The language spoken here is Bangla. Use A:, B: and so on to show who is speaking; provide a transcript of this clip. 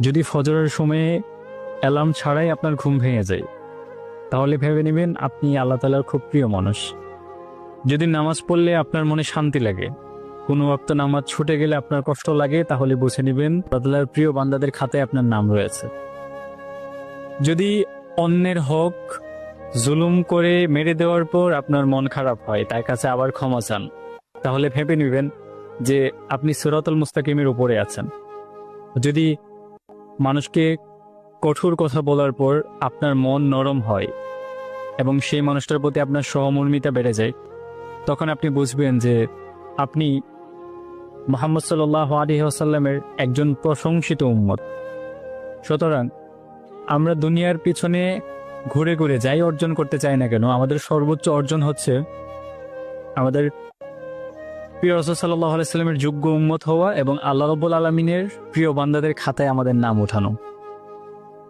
A: যদি ফজরের সময়ে অ্যালার্ম ছাড়াই আপনার ঘুম ভেঙে যায়, তাহলে ভেবে নেবেন আপনি আল্লাহ তালার খুব প্রিয় মানুষ। যদি নামাজ পড়লে আপনার মনে শান্তি লাগে, কোনো ওয়াক্ত নামাজ ছুটে গেলে আপনার কষ্ট লাগে, তাহলে বুঝে নেবেন আল্লাহর প্রিয় বান্দাদের খাতায় আপনার নাম রয়েছে। যদি অন্যের হক জুলুম করে মেরে দেওয়ার পর আপনার মন খারাপ হয়, তার কাছে আবার ক্ষমা চান, তাহলে ভেবে নেবেন যে আপনি সুরাতুল মুস্তাকিমের উপরে আছেন। যদি মানুষকে কঠোর কথা বলার পর আপনার মন নরম হয় এবং সেই মানুষটার প্রতি আপনার সহমর্মিতা বেড়ে যায়, তখন আপনি বুঝবেন যে আপনি মোহাম্মদ সাল্লাহ আলী আসাল্লামের একজন প্রশংসিত উম্মত। সুতরাং আমরা দুনিয়ার পিছনে ঘুরে ঘুরে যাই অর্জন করতে চাই না কেন, আমাদের সর্বোচ্চ অর্জন হচ্ছে আমাদের প্রিয় রসদ সাল্লাহ আলাইস্লামের যোগ্য উম্মত হওয়া এবং আল্লাহ রব্বুল আলমিনের প্রিয় বান্দাদের খাতায় আমাদের নাম ওঠানো।